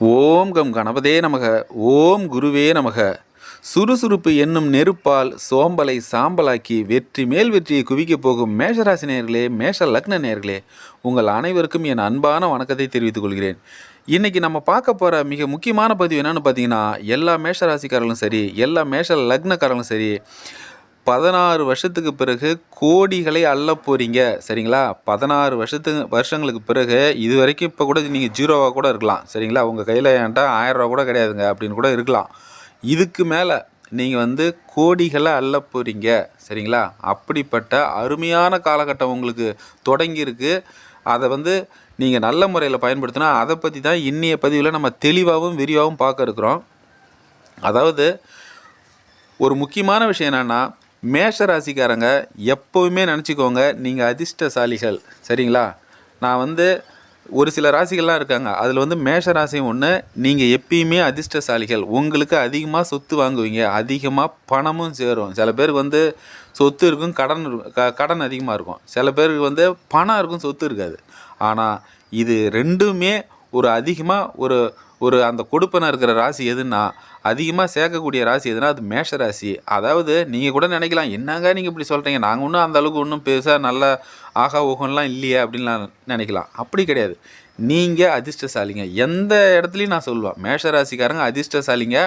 ஓம் come கணபதே நமக ஓம் குருவே நமக. சுறுசுறுப்பு என்னும் நெருப்பால் சோம்பலை சாம்பலாக்கி வெற்றி மேல் வெற்றியை குவிக்கப் போகும் மேஷராசி நேர்களே மேஷ லக்ன நேர்களே உங்கள் அனைவருக்கும் என் அன்பான வணக்கத்தை தெரிவித்துக் கொள்கிறேன். இன்றைக்கி நம்ம பார்க்க போகிற மிக முக்கியமான பதிவு என்னென்னு பார்த்தீங்கன்னா எல்லா மேஷராசிக்காரர்களும் சரி எல்லா மேஷ லக்னக்காரர்களும் சரி பதினாறு வருஷத்துக்கு பிறகு கோடிகளை அள்ள போகிறீங்க சரிங்களா? பதினாறு வருஷத்துக்கு வருஷங்களுக்கு பிறகு இது வரைக்கும் இப்போ கூட நீங்கள் ஜீரோவாக கூட இருக்கலாம். சரிங்களா? உங்கள் கையில் ஏன்ட்டா ஆயிரரூவா கூட கிடையாதுங்க அப்படின்னு கூட இருக்கலாம். இதுக்கு மேலே நீங்கள் வந்து கோடிகளை அள்ள போகிறீங்க சரிங்களா? அப்படிப்பட்ட அருமையான காலகட்டம் உங்களுக்கு தொடங்கியிருக்கு. அதை வந்து நீங்கள் நல்ல முறையில் பயன்படுத்தினா அதை பற்றி தான் இன்னைய பதிவில் நம்ம தெளிவாகவும் விரிவாகவும் பார்க்க இருக்கிறோம். அதாவது ஒரு முக்கியமான விஷயம் என்னென்னா மேஷ ராசிக்காரங்க எப்போவுமே நினச்சிக்கோங்க நீங்கள் அதிர்ஷ்டசாலிகள். சரிங்களா? நான் வந்து ஒரு சில ராசிகள்லாம் இருக்காங்க. அதில் வந்து மேஷ ராசி ஒன்று நீங்கள் எப்பயுமே அதிர்ஷ்டசாலிகள். உங்களுக்கு அதிகமாக சொத்து வாங்குவீங்க. அதிகமாக பணமும் சேரும். சில பேருக்கு வந்து சொத்து இருக்கும் கடன் இருக்கும் க கடன் அதிகமாக இருக்கும். சில பேருக்கு வந்து பணம் இருக்கும் சொத்து இருக்காது. ஆனால் இது ரெண்டுமே ஒரு அதிகமாக ஒரு ஒரு அந்த கொடுப்பனை இருக்கிற ராசி எதுன்னா அதிகமாக சேர்க்கக்கூடிய ராசி எதுனா அது மேஷ ராசி. அதாவது நீங்கள் கூட நினைக்கலாம் என்னங்க நீங்கள் இப்படி சொல்கிறீங்க நாங்கள் ஒன்றும் அந்த அளவுக்கு ஒன்றும் பெருசாக நல்ல ஆகா ஊகம்லாம் இல்லையே அப்படின்லாம் நினைக்கலாம். அப்படி கிடையாது. நீங்கள் அதிர்ஷ்டசாலிங்க. எந்த இடத்துலையும் நான் சொல்லுவேன். மேஷ ராசிக்காரங்க அதிர்ஷ்டசாலிங்க.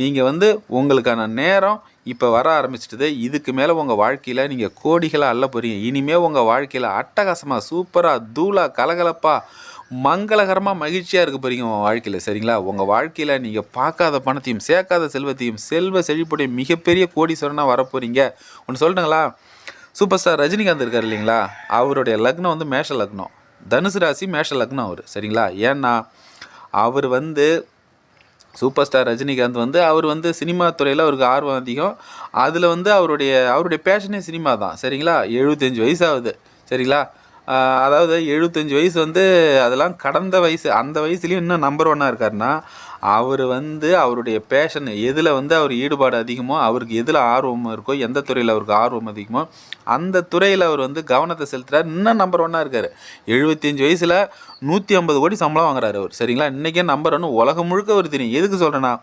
நீங்கள் வந்து உங்களுக்கான நேரம் இப்போ வர ஆரம்பிச்சிட்டது. இதுக்கு மேலே உங்கள் வாழ்க்கையில் நீங்கள் கோடிகளாக அள்ள போகிறீங்க இனிமேல் உங்கள் வாழ்க்கையில் அட்டகாசமாக சூப்பராக தூளாக கலகலப்பாக மங்களகரமாக மகிழ்ச்சியாக இருக்க போகிறீங்க உங்கள் வாழ்க்கையில் சரிங்களா? உங்கள் வாழ்க்கையில் நீங்கள் பார்க்காத பணத்தையும் சேர்க்காத செல்வத்தையும் செல்வ செழிப்புடைய மிகப்பெரிய கோடீஸ்வரனாக வரப்போகிறீங்க ஒன்று சொல்லட்டுங்களா? சூப்பர் ஸ்டார் ரஜினிகாந்த் இருக்கார் இல்லைங்களா? அவருடைய லக்னம் வந்து மேஷ லக்னம். தனுசு ராசி மேஷ லக்னம் அவர் சரிங்களா? ஏன்னா அவர் வந்து சூப்பர் ஸ்டார் ரஜினிகாந்த் வந்து அவர் வந்து சினிமா துறையில் அவருக்கு ஆர்வம் அதிகம். அதில் வந்து அவருடைய அவருடைய பேஷனே சினிமா தான் சரிங்களா? எழுபத்தஞ்சி வயசாகுது சரிங்களா? அதாவது எழுபத்தஞ்சி வயசு வந்து அதெல்லாம் கடந்த வயசு அந்த வயசுலேயும் இன்னும் நம்பர் ஒன்னாக இருக்காருன்னா அவர் வந்து அவருடைய பேஷன் எதில் வந்து அவர் ஈடுபாடு அதிகமோ அவருக்கு எதில் ஆர்வம் இருக்கோ எந்த துறையில் அவருக்கு ஆர்வம் அதிகமோ அந்த துறையில் அவர் வந்து கவனத்தை செலுத்துகிறார் இன்னும் நம்பர் ஒன்னாக இருக்கார். எழுபத்தஞ்சு வயசில் நூற்றி ஐம்பது கோடி சம்பளம் வாங்குறாரு அவர். சரிங்களா? இன்றைக்கே நம்பர் ஒன்று உலகம் முழுக்க அவர் தெரியும் எதுக்கு சொல்கிறேன்னா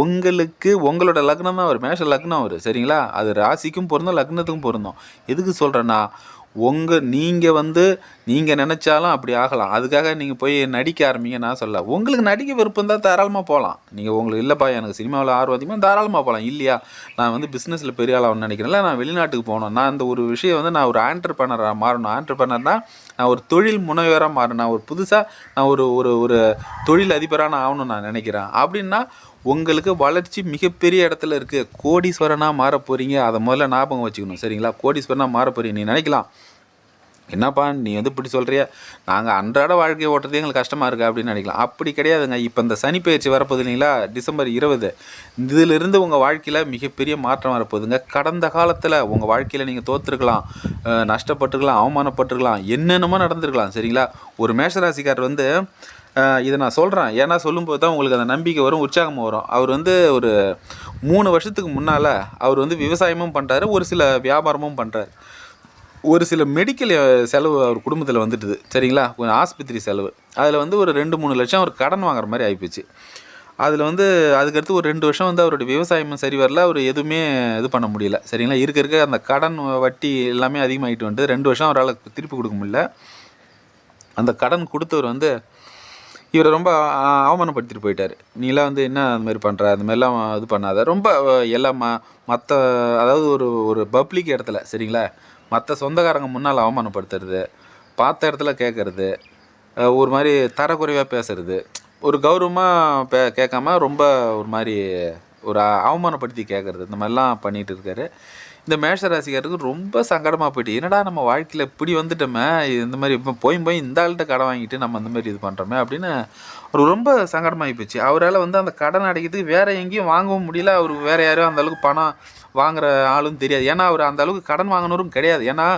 உங்களுக்கு உங்களோட லக்னம் தான் அவர் மேஷ லக்னம் அவர். சரிங்களா? அது ராசிக்கும் பொருந்தும் லக்னத்துக்கும் பொருந்தும். எதுக்கு சொல்கிறேன்னா உங்கள் நீங்கள் வந்து நீங்கள் நினச்சாலும் அப்படி ஆகலாம். அதுக்காக நீங்கள் போய் நடிக்க ஆரம்பிங்க நான் சொல்ல உங்களுக்கு நடிக்க விருப்பம் தான் தாராளமாக போகலாம் நீங்கள் உங்களுக்கு இல்லைப்பா எனக்கு சினிமாவில் ஆர்வம் அதிகமாக தாராளமாக போகலாம் இல்லையா? நான் வந்து பிஸ்னஸில் பெரிய ஆளாகணும்னு நினைக்கிறேன்ல நான் வெளிநாட்டுக்கு போகணும். நான் இந்த ஒரு விஷயம் வந்து நான் ஒரு ஆண்டர்பனராக மாறணும். ஆண்டர்பனர்னால் நான் ஒரு தொழில் முனைவராக மாறணும். நான் ஒரு புதுசாக நான் ஒரு ஒரு ஒரு தொழில் அதிபராக நான் ஆகணும் நான் நினைக்கிறேன். அப்படின்னா உங்களுக்கு வளர்ச்சி மிகப்பெரிய இடத்துல இருக்குது கோடீஸ்வரனாக மாற போகிறீங்க அதை முதல்ல ஞாபகம் வச்சுக்கணும். சரிங்களா? கோடீஸ்வரனாக மாற போகிறீங்க நீ நினைக்கலாம். என்னப்பா நீ வந்து இப்படி சொல்கிறியா நாங்கள் அன்றாட வாழ்க்கையை ஓட்டுறது எங்களுக்கு கஷ்டமாக இருக்குது அப்படின்னு நினைக்கலாம். அப்படி கிடையாதுங்க. இப்போ இந்த சனி பயிற்சி வரப்போகுது இல்லைங்களா? டிசம்பர் இருபது. இதிலிருந்து உங்கள் வாழ்க்கையில் மிகப்பெரிய மாற்றம் வரப்போகுதுங்க. கடந்த காலத்தில் உங்கள் வாழ்க்கையில் நீங்கள் தோற்றுருக்கலாம் நஷ்டப்பட்டுருக்கலாம் அவமானப்பட்டிருக்கலாம் என்னென்னமோ நடந்திருக்கலாம். சரிங்களா? ஒரு மேஷராசிக்காரர் வந்து இதை நான் சொல்கிறேன் ஏன்னா சொல்லும்போது தான் உங்களுக்கு அந்த நம்பிக்கை வரும் உற்சாகமும் வரும். அவர் வந்து ஒரு மூணு வருஷத்துக்கு முன்னால் அவர் வந்து விவசாயமும் பண்ணுறாரு ஒரு சில வியாபாரமும் பண்ணுறாரு ஒரு சில மெடிக்கல் செலவு அவர் குடும்பத்தில் வந்துட்டுது. சரிங்களா? கொஞ்சம் ஆஸ்பத்திரி செலவு. அதில் வந்து ஒரு ரெண்டு மூணு லட்சம் அவர் கடன் வாங்குற மாதிரி ஆகிப்போச்சு அதில் வந்து அதுக்கடுத்து ஒரு ரெண்டு வருஷம் வந்து அவருடைய விவசாயமும் சரி வரல. அவர் எதுவுமே இது பண்ண முடியல. சரிங்களா? இருக்க இருக்க அந்த கடன் வட்டி எல்லாமே அதிகமாகிட்டு வந்துட்டு ரெண்டு வருஷம் அவரால் திருப்பி கொடுக்க முடியல. அந்த கடன் கொடுத்தவர் வந்து இவரை ரொம்ப அவமானப்படுத்திட்டு போயிட்டார். நீலாம் வந்து என்ன அந்த மாதிரி பண்ணுற அந்த மாதிரிலாம் இது பண்ணாத. ரொம்ப எல்லாம் ம மற்ற அதாவது ஒரு ஒரு பப்ளிக் இடத்துல சரிங்களா? மற்ற சொந்தக்காரங்க முன்னால் அவமானப்படுத்துறது பார்த்த இடத்துல கேட்குறது ஒரு மாதிரி தரக்குறைவாக பேசுறது ஒரு கௌரவமாக பே கேட்காம ரொம்ப ஒரு மாதிரி ஒரு அவமானப்படுத்தி கேட்குறது இந்த மாதிரிலாம் பண்ணிகிட்டு இருக்காரு. இந்த மேஷ ராசிக்காரருக்கு ரொம்ப சங்கடமாக போயிட்டு என்னடா நம்ம வாழ்க்கையில் இப்படி வந்துட்டோமே இந்த மாதிரி இப்போ போய் போய் இந்த ஆள்கிட்ட கடன் வாங்கிட்டு நம்ம இந்த மாதிரி இது பண்ணுறோமே அப்படின்னு அவர் ரொம்ப சங்கடமாகி போச்சு. அவரால் வந்து அந்த கடன் அடைக்கிறதுக்கு வேறு எங்கேயும் வாங்கவும் முடியல. அவருக்கு வேறு யாரும் அந்த அளவுக்கு பணம் வாங்குற ஆளும் தெரியாது. ஏன்னா அவர் அந்த அளவுக்கு கடன் வாங்கினவரும் கிடையாது. ஏன்னா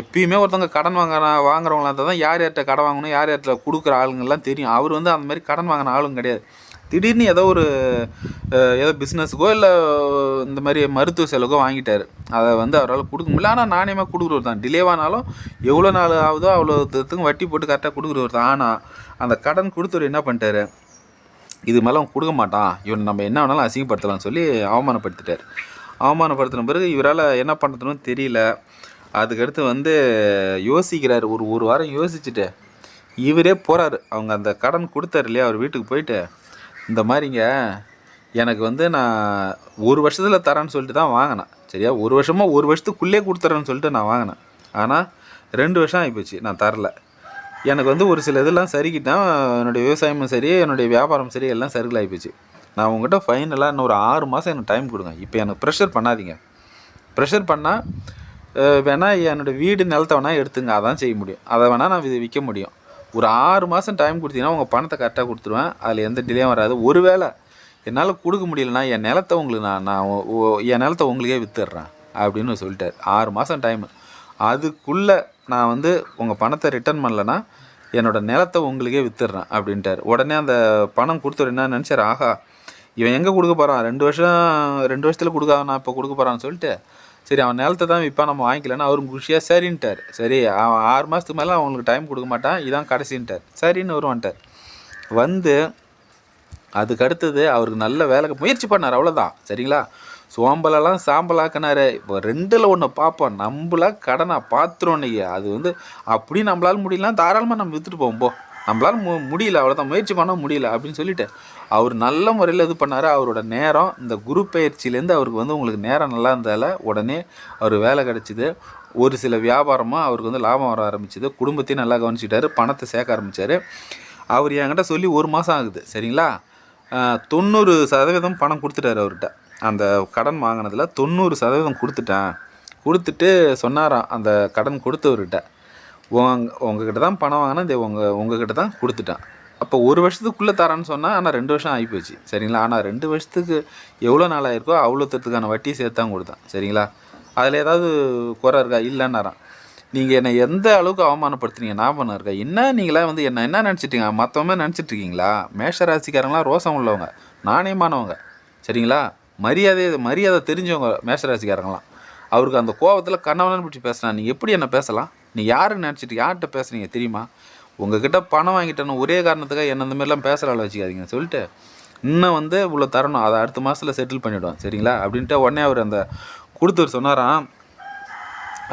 எப்பயுமே ஒருத்தவங்க கடன் வாங்குற வாங்குறவங்களா இருந்தால் தான் யார் யார்கிட்ட கடன் வாங்கணும் யார் யார்கிட்ட கொடுக்குற ஆளுங்கள்லாம் தெரியும். அவர் வந்து அந்த மாதிரி கடன் வாங்கின ஆளும் கிடையாது. திடீர்னு ஏதோ ஒரு ஏதோ பிஸ்னஸுக்கோ இல்லை இந்த மாதிரி மருத்துவ செலவுக்கோ வாங்கிட்டார். அதை வந்து அவரால் கொடுக்க முடியல. ஆனால் நாணயமாக கொடுக்குறவர் தான். டிலேவானாலும் எவ்வளோ நாள் ஆகுதோ அவ்வளோ தூரத்துக்கு வட்டி போட்டு கரெக்டாக கொடுக்குறவர் தான். ஆனால் அந்த கடன் கொடுத்தவர் என்ன பண்ணிட்டாரு? இது மேலே அவன் கொடுக்க மாட்டான். இவன் நம்ம என்ன வேணாலும் அசிங்கப்படுத்தலாம்னு சொல்லி அவமானப்படுத்திட்டார். அவமானப்படுத்தின பிறகு இவரால் என்ன பண்ணுறதுன்னு தெரியல. அதுக்கடுத்து வந்து யோசிக்கிறார். ஒரு ஒரு வாரம் யோசிச்சுட்டு இவரே போகிறாரு அவங்க அந்த கடன் கொடுத்தாரு இல்லையா? அவர் வீட்டுக்கு போயிட்டு இந்த மாதிரிங்க எனக்கு வந்து நான் ஒரு வருஷத்தில் தரேன்னு சொல்லிட்டு தான் வாங்கினேன். சரியா? ஒரு வருஷமாக ஒரு வருஷத்துக்குள்ளே கொடுத்துறேன்னு சொல்லிட்டு நான் வாங்கினேன். ஆனால் ரெண்டு வருஷம் ஆகிப்போச்சு நான் தரல. எனக்கு வந்து ஒரு சில இதெல்லாம் சரிக்கிட்டேன் என்னுடைய விவசாயமும் சரி என்னுடைய வியாபாரம் சரி எல்லாம் சர்க்கிள் ஆகிப்போச்சு நான் உங்கள்கிட்ட ஃபைனலாக இன்னும் ஒரு ஆறு மாதம் எனக்கு டைம் கொடுங்க. இப்போ எனக்கு ப்ரெஷர் பண்ணாதீங்க. ப்ரெஷர் பண்ணால் வேணால் என்னோடய வீடு நிலத்தை வேணால் எடுத்துங்க. அதான் செய்ய முடியும். அதை வேணால் நான் வி- விற்க முடியும். ஒரு ஆறு மாதம் டைம் கொடுத்தீங்கன்னா உங்கள் பணத்தை கரெக்டாக கொடுத்துருவேன். அதில் எந்த டிலேயும் வராது. ஒருவேளை என்னால் கொடுக்க முடியலனா என் நிலத்தை உங்களுக்கு நான் நான் என் நிலத்தை உங்களுக்கே விற்றுடுறேன் அப்படின்னு சொல்லிட்டார். ஆறு மாதம் டைமு அதுக்குள்ளே நான் வந்து உங்கள் பணத்தை ரிட்டர்ன் பண்ணலன்னா என்னோடய நிலத்தை உங்களுக்கே விற்றுடுறேன் அப்படின்ட்டார். உடனே அந்த பணம் கொடுத்துரு என்ன நினச்சார்? ஆஹா இவன் எங்கே கொடுக்க போகிறான் ரெண்டு வருஷம் ரெண்டு வருஷத்தில் கொடுக்காத நான் இப்போ கொடுக்க போகிறான்னு சொல்லிட்டு சரி அவன் நிலத்தை தான் விற்பான் நம்ம வாங்கிக்கலன்னு அவரும் குஷியாக சரின்ட்டார். சரி அவன் ஆறு மாதத்துக்கு மேலே அவங்களுக்கு டைம் கொடுக்க மாட்டான் இதான் கடைசின்ட்டார். சரின்னு வருவான்ட்டார் வந்து அதுக்கு அடுத்தது அவருக்கு நல்ல வேலைக்கு முயற்சி பண்ணார் அவ்வளோதான் சரிங்களா? சோம்பலெல்லாம் சாம்பலாக்கினாரு. இப்போ ரெண்டில் ஒன்று பார்ப்போம். நம்மளா கடனை பார்த்துருவோம் இன்னைக்கு. அது வந்து அப்படி நம்மளால் முடியலன்னா தாராளமாக நம்ம விற்றுட்டு போவோம் போ. நம்மளால் மு முடியல அவ்வளோதான் முயற்சி பண்ண முடியல அப்படின்னு சொல்லிட்டு அவர் நல்ல முறையில் இது பண்ணார். அவரோட நேரம் இந்த குரு பயிற்சியிலேருந்து அவருக்கு வந்து உங்களுக்கு நேரம் நல்லா இருந்தால உடனே அவர் வேலை கிடச்சிது. ஒரு சில வியாபாரமும் அவருக்கு வந்து லாபம் வர ஆரம்பிச்சிது. குடும்பத்தையும் நல்லா கவனிச்சிட்டாரு பணத்தை சேர்க்க ஆரம்பித்தார் அவர் என்கிட்ட சொல்லி ஒரு மாதம் ஆகுது. சரிங்களா? தொண்ணூறு சதவீதம் பணம் கொடுத்துட்டாரு அவர்கிட்ட. அந்த கடன் வாங்கினதில் தொண்ணூறு சதவீதம் கொடுத்துட்டேன். கொடுத்துட்டு சொன்னாராம் அந்த கடன் கொடுத்தவர்கிட்ட. உங்க உங்ககிட்ட தான் பணம் வாங்கினேன். இந்த உங்கள் உங்ககிட்ட தான் கொடுத்துட்டேன். அப்போ ஒரு வருஷத்துக்குள்ளே தரேன்னு சொன்னால் ஆனால் ரெண்டு வருஷம் ஆகிப்போச்சு. சரிங்களா? ஆனால் ரெண்டு வருஷத்துக்கு எவ்வளோ நாள் ஆயிருக்கோ அவ்வளோ தரத்துக்கான வட்டி சேர்த்து தான் கொடுத்தேன். சரிங்களா? அதில் ஏதாவது குறை இருக்கா? இல்லைன்னாரான் நீங்கள் என்னை எந்த அளவுக்கு அவமானப்படுத்துறீங்க ஞாபகம் இருக்கா? என்ன நீங்களாம் வந்து என்ன என்ன நினச்சிட்டீங்க? மற்றவங்க நினச்சிட்டு இருக்கீங்களா மேஷ ராசிக்காரங்களாம் ரோசம் உள்ளவங்க. நாணயமானவங்க சரிங்களா? மரியாதை மரியாதை தெரிஞ்சவங்க மேஷராசிக்காரங்களாம். அவருக்கு அந்த கோபத்தில் கண்ணவனு பிடிச்சி பேசுனா நீங்கள் எப்படி என்ன பேசலாம்? நீ யாருன்னு நினச்சிட்டு யார்கிட்ட பேசுகிறீங்க தெரியுமா? உங்ககிட்ட பணம் வாங்கிட்டேன்னு ஒரே காரணத்துக்காக என்ன இந்த மாதிரிலாம் பேசுகிற ஆளை வச்சுக்காதீங்க. சொல்லிட்டு இன்னும் வந்து இவ்வளோ தரணும். அதை அடுத்த மாதத்தில் செட்டில் பண்ணிவிடுவோம் சரிங்களா? அப்படின்ட்டு உடனே அவர் அந்த கொடுத்தவர் சொன்னாராம்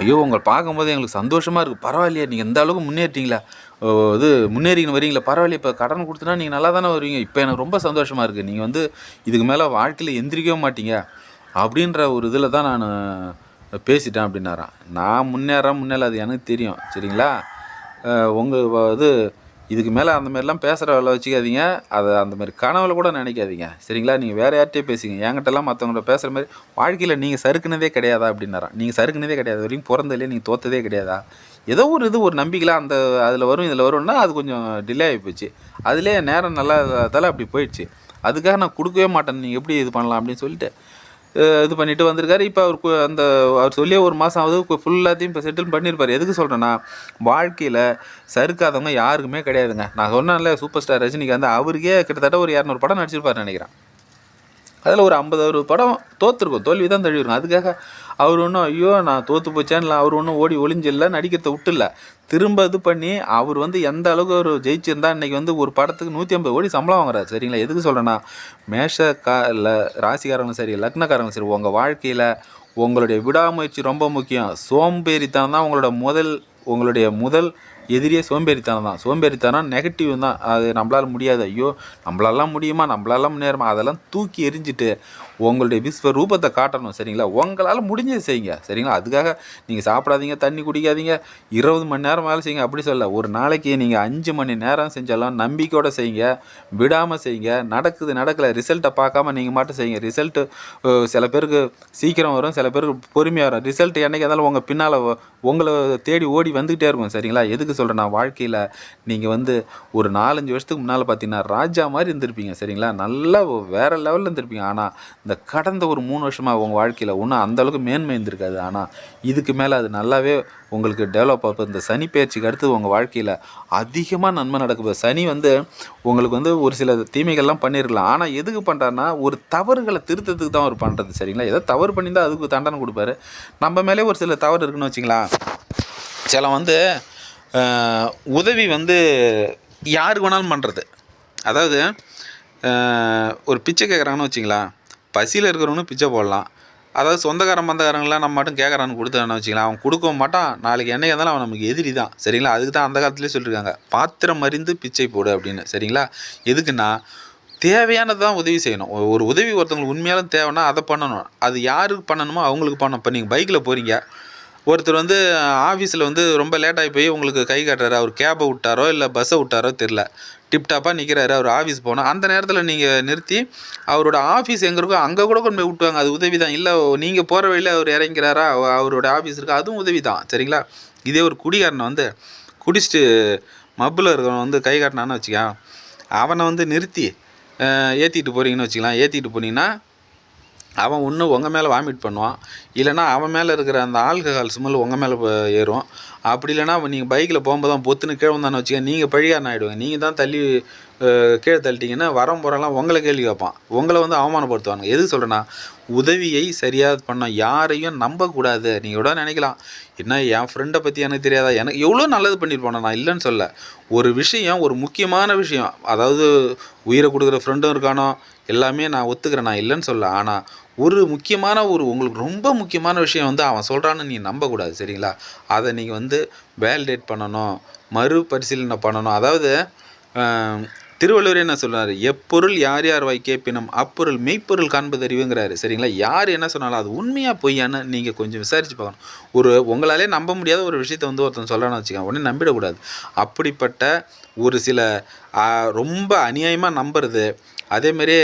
ஐயோ உங்களை பார்க்கும்போது எங்களுக்கு சந்தோஷமாக இருக்குது பரவாயில்லையே நீங்கள் இந்த அளவுக்கு முன்னேறிட்டீங்களா? ஓ, இது முன்னேறிங்கன்னு வரீங்களா. பரவாயில்லையே இப்போ கடன் கொடுத்துனா நீங்கள் நல்லா தானே வருவீங்க. இப்போ எனக்கு ரொம்ப சந்தோஷமாக இருக்குது நீங்கள் வந்து இதுக்கு மேலே வாழ்க்கையில் எந்திரிக்கவே மாட்டீங்க. அப்படின்ற ஒரு இதில் தான் நான் பேசிட்டேன் அப்படின்னாரான் நான் முன்னேறேன் முன்னேற அது எனக்கு தெரியும். சரிங்களா? உங்கள் இது இதுக்கு மேலே அந்த மாதிரிலாம் பேசுகிற வேலை வச்சுக்காதீங்க. அதை அந்த மாதிரி கனவுல கூட நினைக்காதீங்க. சரிங்களா? நீங்கள் வேறு யார்கிட்டயே பேசுங்க. என்கிட்டலாம் மற்றவங்கள பேசுகிற மாதிரி வாழ்க்கையில் நீங்கள் சறுக்குனதே கிடையாதா? அப்படின்னாராம் நீங்கள் சறுக்குனதே கிடையாது. வரைக்கும் பிறந்ததுலேயே நீங்கள் தோத்ததே கிடையாதா? ஏதோ ஒரு இது ஒரு நம்பிக்கைலாம் அந்த அதில் வரும் இதில் வரும்னா அது கொஞ்சம் டிலே ஆகி போச்சு. அதிலே நேரம் நல்லா அப்படி போயிடுச்சு. அதுக்காக நான் கொடுக்கவே மாட்டேன் நீங்கள் எப்படி இது பண்ணலாம் அப்படின்னு சொல்லிட்டு இது பண்ணிட்டு வந்திருக்காரு. இப்போ அவர் கு- அந்த அவர் சொல்லியே ஒரு மாதம் ஆகுது. ஃபுல்லாத்தையும் இப்போ செட்டில் பண்ணியிருப்பார் எதுக்கு சொல்கிறேன்னா வாழ்க்கையில் சறுக்காதவங்க யாருக்குமே கிடையாதுங்க. நான் சொன்னேன்ல சூப்பர் ஸ்டார் ரஜினிகாந்த் அவருக்கே கிட்டத்தட்ட ஒரு இரநூறு படம் நடிச்சிருப்பார் நினைக்கிறேன். அதில் ஒரு ஐம்பது ஒரு படம் தோற்றுருக்கும் தோல்வி தான் தழுவிருக்கும் அதுக்காக அவர் ஒன்றும் ஐயோ நான் தோற்று போச்சேன்ல அவர் ஒன்றும் ஓடி ஒளிஞ்சில்ல நடிக்கிறத விட்டுல திரும்ப இது பண்ணி அவர் வந்து எந்த அளவுக்கு அவர் ஜெயிச்சிருந்தா இன்னைக்கு வந்து ஒரு படத்துக்கு நூற்றி ஐம்பது கோடி சம்பளம் வாங்குறாரு. சரிங்களா? எதுக்கு சொல்கிறேன்னா மேஷ கா இல்லை ராசிக்காரங்களும் சரி லக்னக்காரங்களும் சரி உங்கள் வாழ்க்கையில் உங்களுடைய விடாமுயற்சி ரொம்ப முக்கியம். சோம்பேறித்தனம் தான் உங்களோட முதல் உங்களுடைய முதல் எதிரியே சோம்பேறித்தனம் தான். சோம்பேறித்தனம் நெகட்டிவ் தான். அது நம்மளால் முடியாது. ஐயோ நம்மளாலாம் முடியுமா? நம்மளாலாம் முன்னேறுமா? அதெல்லாம் தூக்கி எரிஞ்சிட்டு உங்களுடைய விஸ்வ ரூபத்தை காட்டணும் சரிங்களா? உங்களால் முடிஞ்சது செய்யுங்க சரிங்களா? அதுக்காக நீங்கள் சாப்பிடாதீங்க தண்ணி குடிக்காதீங்க இருபது மணி நேரம் வேலை செய்யுங்க அப்படி சொல்ல ஒரு நாளைக்கு நீங்கள் அஞ்சு மணி நேரம் செஞ்சாலும் நம்பிக்கையோட செய்யுங்க விடாமல் செய்யுங்க. நடக்குது நடக்கலை ரிசல்ட்டை பார்க்காம நீங்கள் மட்டும் செய்யுங்க. ரிசல்ட்டு சில பேருக்கு சீக்கிரம் வரும் சில பேருக்கு பொறுமையாக வரும். ரிசல்ட் என்றைக்கு இருந்தாலும் உங்கள் பின்னால் உங்களை தேடி ஓடி வந்துக்கிட்டே இருக்கும் சரிங்களா? எதுக்கு சொல்கிறேன் சொல்கிறேன்னா வாழ்க்கையில் நீங்கள் வந்து ஒரு நாலஞ்சு வருஷத்துக்கு முன்னால் பார்த்தீங்கன்னா ராஜா மாதிரி இருந்திருப்பீங்க சரிங்களா? நல்லா வேறு லெவலில் இருந்திருப்பீங்க. ஆனால் இந்த கடந்த ஒரு மூணு வருஷமாக உங்கள் வாழ்க்கையில் ஒன்றும் அந்தளவுக்கு மேன்மை இருந்திருக்காது. ஆனால் இதுக்கு மேலே அது நல்லாவே உங்களுக்கு டெவலப் ஆகும் இந்த சனி பயிற்சிக்கு அடுத்து உங்கள் வாழ்க்கையில் அதிகமாக நன்மை நடக்குது. சனி வந்து உங்களுக்கு வந்து ஒரு சில தீமைகள்லாம் பண்ணியிருக்கலாம் ஆனால் எதுக்கு பண்ணுறாருன்னா ஒரு தவறுகளை திருத்தத்துக்கு தான் அவர் பண்ணுறது சரிங்களா? ஏதோ தவறு பண்ணியிருந்தால் அதுக்கு தண்டனை கொடுப்பாரு. நம்ம மேலே ஒரு சில தவறு இருக்குன்னு வச்சிங்களா சில வந்து உதவி வந்து யாருக்கு வேணாலும் பண்ணுறது அதாவது ஒரு பிச்சை கேட்குறாங்கன்னு வச்சிங்களா பசியில் இருக்கிறவனும் பிச்சை போடலாம். அதாவது சொந்தக்காரன் பந்தக்காரங்களாம் நம்ம மட்டும் கேட்குறான்னு கொடுத்தான்னு வச்சுக்கலாம் அவன் கொடுக்கவும் மாட்டான். நாளைக்கு என்னைக்கு இருந்தாலும் அவன் நமக்கு எதிரி தான். சரிங்களா? அதுக்கு தான் அந்த காலத்துலேயே சொல்லியிருக்காங்க பாத்திரம் அறிந்து பிச்சை போடு அப்படின்னு. சரிங்களா? எதுக்குன்னா தேவையானது தான் உதவி செய்யணும். ஒரு உதவி ஒருத்தவங்களுக்கு உண்மையாலும் தேவைன்னா அதை பண்ணணும். அது யாருக்கு பண்ணணுமோ அவங்களுக்கு பண்ணணும். இப்போ நீங்கள் பைக்கில் போகிறீங்க ஒருத்தர் வந்து ஆஃபீஸில் வந்து ரொம்ப லேட்டாகி போய் உங்களுக்கு கை காட்டுறாரு. அவர் கேபை விட்டாரோ இல்லை பஸ்ஸை விட்டாரோ தெரில டிப்டாப்பாக நிற்கிறாரு அவர் ஆஃபீஸ் போனால் அந்த நேரத்தில் நீங்கள் நிறுத்தி அவரோட ஆஃபீஸ் எங்கே இருக்கோ அங்கே கூட கொண்டு போய் விட்டுவாங்க அது உதவி தான். இல்லை நீங்கள் போகிற வழியில் அவர் இறங்கிறாரா? அவரோட ஆஃபீஸ் இருக்கா? அதுவும் உதவி தான். சரிங்களா? இதே ஒரு குடிகாரனை வந்து குடிச்சிட்டு மப்பில் இருக்கிறவன் வந்து கை காட்டினான்னு வச்சுக்க அவனை வந்து நிறுத்தி ஏற்றிட்டு போகிறீங்கன்னு வச்சுக்கலாம் ஏற்றிட்டு போனீங்கன்னா அவன் ஒன்று உங்கள் மேலே வாமிட் பண்ணுவான். இல்லைன்னா அவன் மேலே இருக்கிற அந்த ஆல்கஹால் ஸ்மெல் உங்கள் மேலே ஏறும். அப்படி இல்லைன்னா நீங்கள் பைக்கில் போகும்போது தான் பொத்துன்னு கீழே வந்தான்னு வச்சுக்க நீங்கள் பழியாரன் ஆகிடுவீங்க நீங்கள் தான் தள்ளி கீழே தள்ளிட்டீங்கன்னா வரம் போகிறலாம் உங்களை கேள்வி கேட்பான். உங்களை வந்து அவமானப்படுத்துவாங்க எது சொல்கிறேன்னா உதவியை சரியாக பண்ண யாரையும் நம்பக்கூடாது. நீங்கள் கூட நினைக்கலாம் என்ன என் ஃப்ரெண்டை பற்றி எனக்கு தெரியாதா? எனக்கு எவ்வளோ நல்லது பண்ணிட்டு நான் இல்லைன்னு சொல்ல. ஒரு விஷயம் ஒரு முக்கியமான விஷயம். அதாவது உயிரை கொடுக்குற ஃப்ரெண்டும் இருக்கானோ எல்லாமே நான் ஒத்துக்கிறேன் நான் இல்லைன்னு சொல்ல. ஆனால் ஒரு முக்கியமான ஒரு உங்களுக்கு ரொம்ப முக்கியமான விஷயம் வந்து அவன் சொல்கிறான்னு நீ நம்பக்கூடாது சரிங்களா? அதை நீங்கள் வந்து வேலிடேட் பண்ணணும் மறுபரிசீலனை பண்ணணும். அதாவது திருவள்ளுவர் என்ன சொல்கிறாரு எப்பொருள் யார் யார் வாய் கேட்பினும் அப்பொருள் மெய்ப்பொருள் காண்பது அறிவுங்கிறாரு சரிங்களா? யார் என்ன சொன்னாலும் அது உண்மையாக பொய்யான்னு நீங்கள் கொஞ்சம் விசாரித்து பார்க்கணும். ஒரு உங்களாலே நம்ப முடியாத ஒரு விஷயத்தை வந்து ஒருத்தன் சொல்கிறான்னு வச்சுக்கோங்க உடனே நம்பிடக்கூடாது. அப்படிப்பட்ட ஒரு சில ரொம்ப அநியாயமாக நம்புறது அதேமாரியே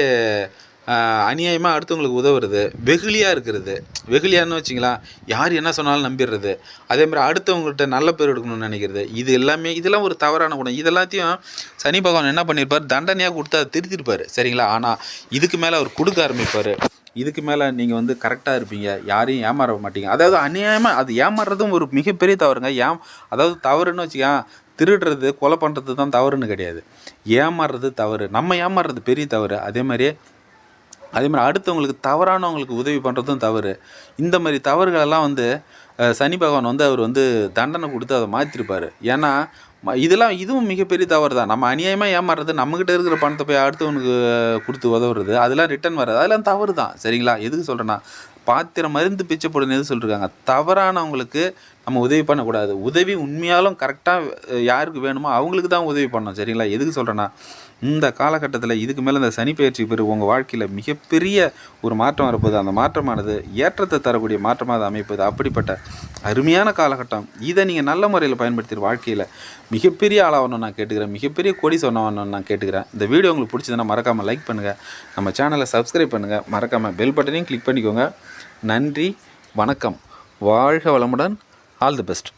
அநியாயமாக அடுத்தவங்களுக்கு உதவுறது வெகுளியாக இருக்கிறது. வெகுளியான்னு வச்சிங்களேன் யார் என்ன சொன்னாலும் நம்பிடுறது. அதே மாதிரி அடுத்தவங்கள்ட்ட நல்ல பேர் எடுக்கணும்னு நினைக்கிறது. இது எல்லாமே இதெல்லாம் ஒரு தவறான குணம். இது எல்லாத்தையும் சனி பகவான் என்ன பண்ணியிருப்பார் தண்டனையாக கொடுத்து அதை திருத்திருப்பார். சரிங்களா? ஆனால் இதுக்கு மேலே அவர் கொடுக்க ஆரம்பிப்பார். இதுக்கு மேலே நீங்கள் வந்து கரெக்டாக இருப்பீங்க. யாரையும் ஏமாற மாட்டீங்க. அதாவது அநியாயமாக அது ஏமாறுறதும் ஒரு மிகப்பெரிய தவறுங்க. ஏன் அதாவது தவறுன்னு வச்சுக்கேன் திருடுறது கொலை பண்ணுறது தான் தவறுன்னு கிடையாது. ஏமாறுறது தவறு. நம்ம ஏமாறுறது பெரிய தவறு. அதே மாதிரியே அதே மாதிரி அடுத்தவங்களுக்கு தவறானவங்களுக்கு உதவி பண்ணுறதும் தவறு. இந்த மாதிரி தவறுகளெல்லாம் வந்து சனி பகவான் வந்து அவர் வந்து தண்டனை கொடுத்து அதை மாற்றிருப்பார் ஏன்னா இதெல்லாம் இதுவும் மிகப்பெரிய தவறு தான் நம்ம அநியாயமாக ஏமாறுறது நம்மக்கிட்ட இருக்கிற பணத்தை போய் அடுத்தவனுக்கு கொடுத்து உதவுறது அதெல்லாம் ரிட்டர்ன் வராது அதெல்லாம் தவறு தான் சரிங்களா? எதுக்கு சொல்கிறேன்னா பாத்திரம் மருந்து பிச்சை எது சொல்லியிருக்காங்க தவறானவங்களுக்கு நம்ம உதவி பண்ணக்கூடாது. உதவி உண்மையாலும் கரெக்டாக யாருக்கு வேணுமோ அவங்களுக்கு தான் உதவி பண்ணோம் சரிங்களா? எதுக்கு சொல்கிறேன்னா இந்த காலகட்டத்தில் இதுக்கு மேலே இந்த சனி பயிற்சி பெரு உங்கள் வாழ்க்கையில் மிகப்பெரிய ஒரு மாற்றம் இருப்பது அந்த மாற்றமானது ஏற்றத்தை தரக்கூடிய மாற்றமாக அது அமைப்பது. அப்படிப்பட்ட அருமையான காலகட்டம். இதை நீங்கள் நல்ல முறையில் பயன்படுத்தி வாழ்க்கையில் மிகப்பெரிய ஆளாகணும்னு நான் கேட்டுக்கிறேன். மிகப்பெரிய கொடி சொன்னவனு நான் கேட்டுக்கிறேன். இந்த வீடியோ உங்களுக்கு பிடிச்சதுன்னா மறக்காமல் லைக் பண்ணுங்கள் நம்ம சேனலை சப்ஸ்கிரைப் பண்ணுங்கள் மறக்காமல் பெல் பட்டனையும் கிளிக் பண்ணிக்கோங்க. நன்றி வணக்கம். வாழ்க வளமுடன். All the best